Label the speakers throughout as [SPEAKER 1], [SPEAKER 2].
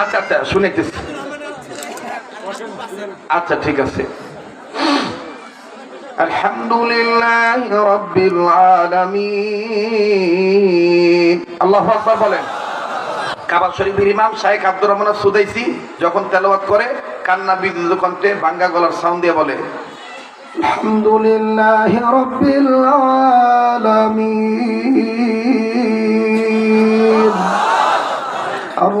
[SPEAKER 1] আচ্ছা আচ্ছা শুনেতেছি আচ্ছা ঠিক আছে। আলহামদুলিল্লাহ রব্বিল আলামিন। আল্লাহু আকবার বলেন। কাবা শরীফের ইমাম শাহেখ আব্দুর রহমান সুদাইসি যখন তেলাওয়াত করে, কান্না বিদ্যুৎ কণ্ঠে বাঙ্গা গলার সাউন্ড দিয়ে বলে, আলহামদুলিল্লাহ রব্বিল আলামিন।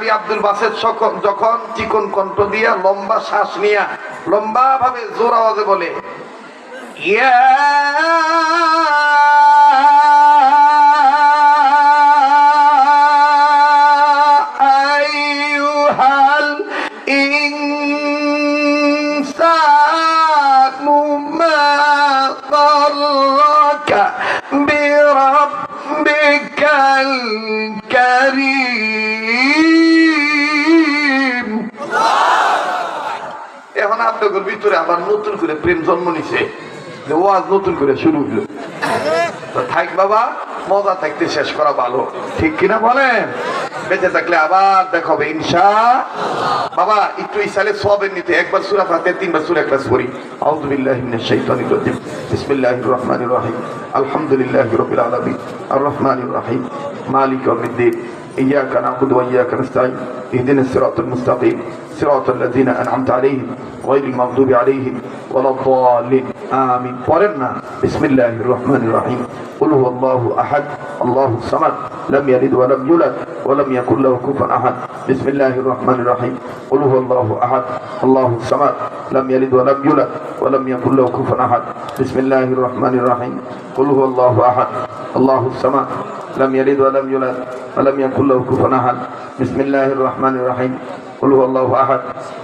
[SPEAKER 1] কারি আব্দুল সকল যখন চিকন কণ্ঠ দিয়া লম্বা শ্বাস নিয়া লম্বা ভাবে জোর আওয়াজে বলে, ইয়া আইয়ুহাল এখন ভিতরে আবার নতুন করে প্রেম জন্ম নিছে। যে ওয়াজ নতুন করে শুরু হইল। থাক বাবা, মজা থাকতে শেষ করা ভালো। ঠিক কিনা বলেন? বেঁচে থাকলে আবার দেখাবে ইনশা বাবা, একটু ইসালে সবের নিতে একবার সুরা ফাতে তিনবার সুরা ক্লাস করি আউযু বিল্লাহি মিনাশ শাইতানির রাজিম। বিসমিল্লাহির রহমানির রহিম। আলহামদুলিল্লাহি রাব্বিল আলামিন। আর রহমানির রহিম। মালিক ইয়াউমিদ্দিন। إياك نعبد وإياك نستعين. اهدنا الصراط المستقيم. صراط الذين أنعمت عليهم غير المغضوب عليهم ولا الضالين. آمين. قررنا بسم الله الرحمن الرحيم. قل هو الله أحد. الله الصمد. لم يلد ولم يولد ولم يكن له كفوا أحد. بسم الله الرحمن الرحيم. قل هو الله أحد. الله الصمد. لم يلد ولم يولد ولم يكن له كفوا أحد. بسم الله الرحمن الرحيم. قل هو الله أحد. الله الصمد. لم يلد ولم يولد ولم يكن له كفوا احد بسم الله الرحمن الرحيم قل هو الله احد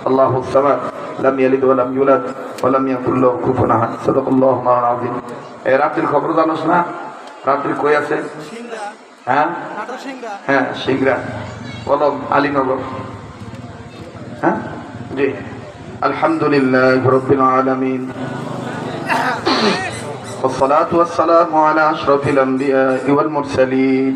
[SPEAKER 1] الله الصمد لم يلد ولم يولد ولم يكن له كفوا احد صدق الله مولانا العظيم এই রাত্রির খবর জানোস না রাত্রি কই আছে হ্যাঁ হ্যাঁ সিংরা বলো আলীনগর হ্যাঁ জি আলহামদুলিল্লাহ রব্বিল আলামিন والصلاة والسلام على أشرف الأنبياء والمرسلين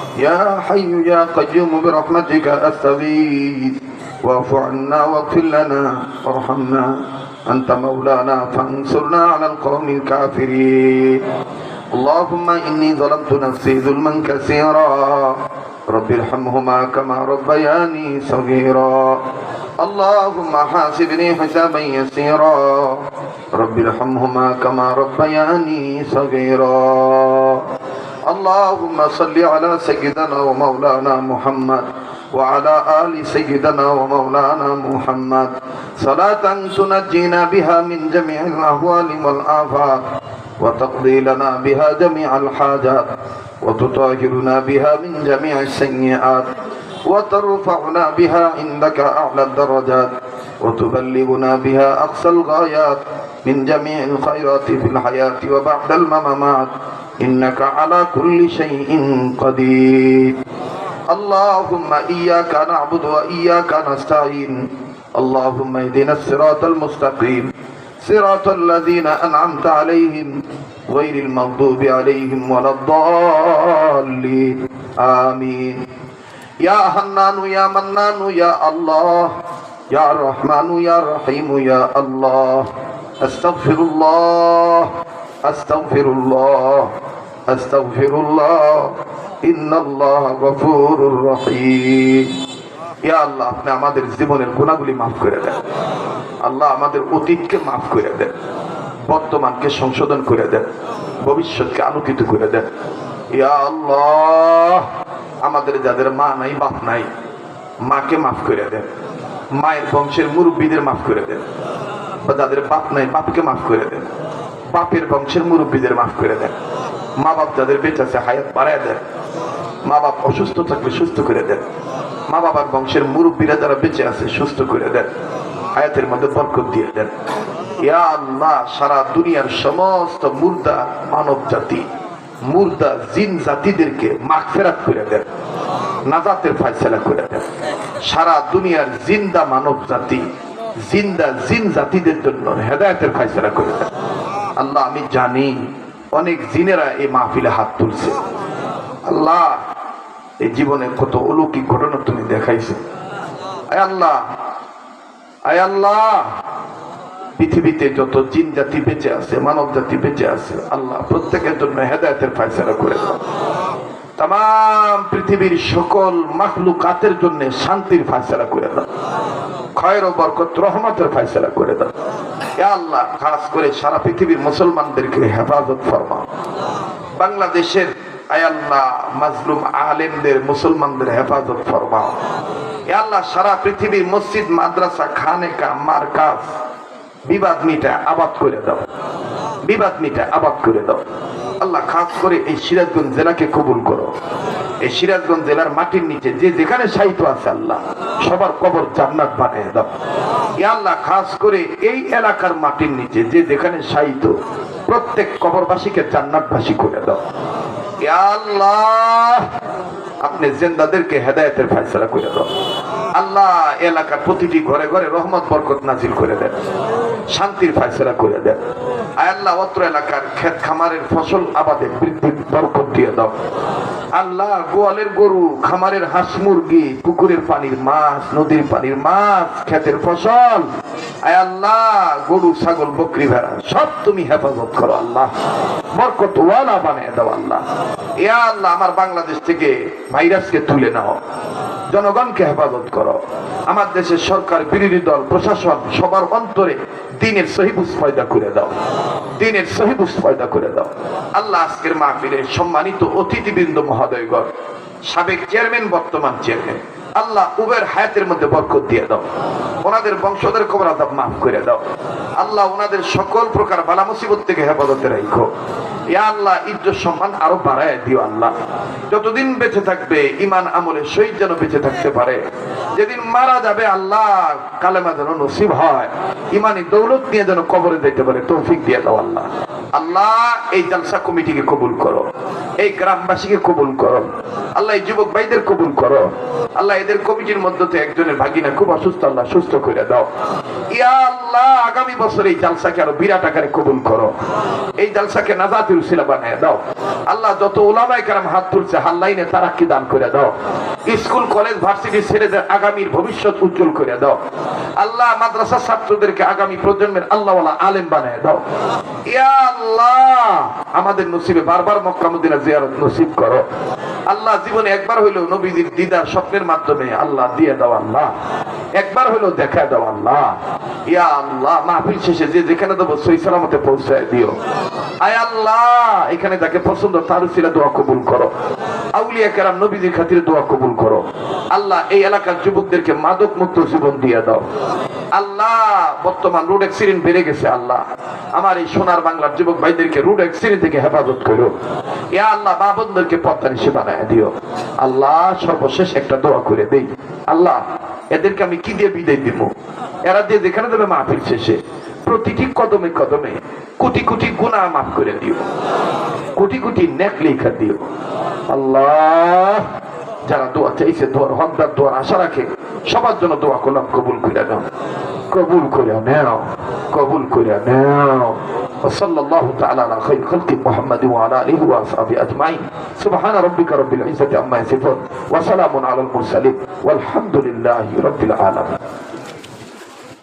[SPEAKER 1] يا حي يا قيوم برحمتك أستغيث واعف عنا واغفر لنا وارحمنا أنت مولانا فانصرنا على القوم الكافرين. اللهم إني ظلمت نفسي ظلما كثيرا. رب ارحمهما كما ربياني صغيرا. اللهم حاسبني حسابا يسيرا. رب ارحمهما كما ربياني صغيرا. اللهم صل على سيدنا ومولانا محمد وعلى آل سيدنا ومولانا محمد. صلاة تنجينا بها من جميع الأهوال والآفات وتقضي لنا بها جميع الحاجات وتطهرنا بها من جميع السيئات وترفعنا بها عندك أعلى الدرجات وتبلغنا بها أقصى الغايات من جميع الخيرات في الحياة وبعد الممات. إنك على كل شيء قدير. اللهم إياك نعبد وإياك نستعين. اللهم اهدنا الصراط المستقيم. صراط الذين أنعمت عليهم. غير المغضوب عليهم ولا الضالين. آمين. يا حنان يا منان يا الله. يا رحمن يا رحيم يا الله. أستغفر الله. আস্তাগফিরুল্লাহ আস্তাগফিরুল্লাহ, ইন্নাল্লাহ গফুরুর রহিম। ইয়া আল্লাহ, আপনি আমাদের জীবনের গুণাগুলি মাফ করে দেন। আল্লাহ আমাদের অতীতকে মাফ করে দেন। বর্তমানকে সংশোধন করে দেন। ভবিষ্যৎকে আলোকিত করে দেন। ইয়া আল্লাহ, আমাদের যাদের মা নাই, বাপ নাই, মাকে মাফ করে দেন। মায়ের বংশের মুরব্বীদের মাফ করে দেন। বা যাদের বাপ নাই, বাপকে মাফ করে দেন। বাপের বংশের মুরব্বীদের মাফ করে দেন। মা বাপ যাদের বেঁচে আছে, হায়াত বাড়ায় দেন। মা বাপ অসুস্থ থাকলে সুস্থ করে দেন। মা বাবার বংশের মুরব্বীরা যারা বেঁচে আছে, সুস্থ করে দেন। হায়াতের মধ্যে বরকত দিয়ে দেন। ইয়া আল্লাহ, সারা দুনিয়ার সমস্ত মুর্দা মানব জাতি, মুর্দা জিন জাতিদেরকে মাগফেরাত করে দেন। নাজাতের ফায়সালা করে দেন। সারা দুনিয়ার জিন্দা মানব জাতি, জিন্দা জিন জাতিদের জন্য হেদায়তের ফায়সালা করে দেন। আল্লাহ, আমি জানি অনেক জিনেরা এই মাহফিলে হাত তুলছে। আল্লাহ, এই জীবনে কত অলৌকিক ঘটনা তুমি দেখাইছো। আয় আল্লাহ আয় আল্লাহ। পৃথিবীতে যত জিন জাতি বেঁচে আছে, মানব জাতি বেঁচে আছে, আল্লাহ প্রত্যেকের জন্য হেদায়তের ফায়সালা করে তাম পৃথিবীর সকল মাখলুকাতের জন্য শান্তির ফায়সালা করে দাও। খয়ের ও বরকত রহমতের ফায়সালা করে দাও। আল্লাহ, খাস করে সারা পৃথিবীর মুসলমানদেরকে হেফাজত ফরমাও। বাংলাদেশের মাজলুম আলেমদের, মুসলমানদের হেফাজত ফরমাও। আল্লাহ, সারা পৃথিবীর মসজিদ, মাদ্রাসা, খানেকা, মার্কাজ, বিবাদ মিটা আবাদ করে দাও। বিবাদ মিটা আবাদ করে দাও। আল্লাহ খাস করে এই সিরাজগঞ্জ জেলাকে কবুল করো। এই সিরাজগঞ্জ জেলার মাটির নিচে যে যেখানে সাহিত্য আছে আল্লাহ, সবার কবর জান্নাত বানিয়ে দাও। আল্লাহ, খাস করে এই এলাকার মাটির নিচে যে যেখানে সাহিত্য প্রত্যেক কবরবাসীকে জান্নাতবাসী করে দাও। আল্লাহ, আপনি জেন্দাদেরকে হেদায়েতের ফয়সালা করে দাও। আল্লাহ, এলাকার প্রতিটি ঘরে ঘরে রহমত, বরকত নাজিল করে দেন। শান্তির ফয়সালা করে দেন। আল্লাহ, অত্র এলাকার ক্ষেত খামারের ফসল আবাদে বৃদ্ধি, বরকত দিয়ে দাও। আল্লাহ, গোয়ালের গরু, খামারের হাঁস মুরগি, পুকুরের পানির মাছ, নদীর পানির মাছ, ক্ষেতের ফসল। আয় আল্লাহ, গরু, ছাগল, বকরি, ভেড়া, সব তুমি হেফাজত করো আল্লাহ। বরকত ওয়ালা বানিয়ে দাও আল্লাহ। ইয়া আল্লাহ, আমার বাংলাদেশ থেকে ভাইরাসকে তুলে নাও। জনগণকে হেফাজত করো। আমার দেশের সরকার, বিরোধী দল, প্রশাসন, সবার অন্তরে দিনের পয়দা করে দাও। দিনের পয়দা করে দাও। আল্লাহ আজকের মাহফিলে সম্মানিত অতিথিবৃন্দ মহোদয়গণ, সাবেক চেয়ারম্যান, বর্তমান চেয়ারম্যান আল্লাহ উবের হায়াতের মধ্যে বরকত দিয়ে দাও। ওনাদের বংশধর কবর আদাব মাফ করে দাও। আল্লাহ ওনাদের সকল প্রকার বালা মুসিবত থেকে হেফাজতে রাখো। ইয়া আল্লাহ, ইজ্জত সম্মান আরও বাড়ায় দিও আল্লাহ। যতদিন বেঁচে থাকবে ইমান আমলে শহীদ যেন বেঁচে থাকতে পারে। যেদিন মারা যাবে, আল্লাহ কালেমা যেন নসিব হয়। ইমানি দৌলত নিয়ে যেন কবরে যেতে পারে, তৌফিক দিয়ে দাও আল্লাহ। আল্লাহ এই জালসা কমিটিকে কবুল করো। এই গ্রামবাসীকে কবুল করো। আল্লাহ এই যুবক ভাইদের কবুল করো। আল্লাহ এদের কমিটির মধ্যে তো একজনের ভাগিনা খুব অসুস্থ, আল্লাহ সুস্থ করে দাও। ইয়া আল্লাহ, আগামী বছর এই জালসাকে আরও বিরাট আকারে কবুল করো। এই জালসাকে নাজাতুল সিলা বানিয়ে দাও। আল্লাহ যত ওলামাই কারাম হাত তুলছে হাল্লাইনে তারা কি দান করে দাও। স্কুল, কলেজ, ভার্সিটি ছেলেদের আগামীর ভবিষ্যৎ উজ্জ্বল করে দাও। আল্লাহ মাদ্রাসা ছাত্রদেরকে আগামী প্রজন্মের আল্লাহওয়ালা আলেম বানিয়ে দাও। ইয়া আল্লাহ আমাদের নসিবে বারবার মক্কা মদিনা জিয়ারত নসিব করো। আল্লাহ জীবনে একবার হইল নবীজির দিদার স্বপ্নের মাধ্যমে আল্লাহ দিয়ে দাও আল্লাহ। একবার হইল দেখা দাও আল্লাহ। ইয়া আল্লাহ, মাহফিল শেষে যে যেখানে দেবো সই সালামতে পৌঁছায় দিও। আয় আল্লাহ, এখানে যাকে পছন্দ তার দোয়া কবুল করো। আউলিয়া কেরাম নবীজির খাতিরে দোয়া কবুল করো। আল্লাহ, এই এলাকার যুবকদেরকে মাদক মুক্ত জীবন দিয়ে দাও। আল্লাহ, বর্তমান রোড অ্যাক্সিডেন্ট বেড়ে গেছে আল্লাহ। আমার এই সোনার বাংলার যুবক ভাইদেরকে রোড অ্যাক্সিডেন্ট থেকে হেফাজত করো। ইয়া আল্লাহ, মা বোনদেরকে পদ্মা নিষে বানায় দিও। আল্লাহ, সর্বশেষ একটা দোয়া করে দেই। আল্লাহ, এদেরকে আমি কি দিয়ে বিদায় দিব? এরা দিয়ে যেখানে দেবে মাহফিল শেষে। প্রতিটি কদমে কদমে কোটি কোটি গুণা মাফ করে দিও। কোটি কোটি নেক লেখা দিও। আল্লাহ যারা দোয়া চাইছে দোয়ার হকদার দোয়ার আশা রাখে সবার জন্য দোয়া করলাম কবুল করে নাও কবুল করে নাও কবুল করে নাও وصلى الله تعالى على خير خلق محمد وعلى اله واصحابه اجمعين سبحان ربك رب العزه عما يصفون وسلام على المرسلين والحمد لله رب العالمين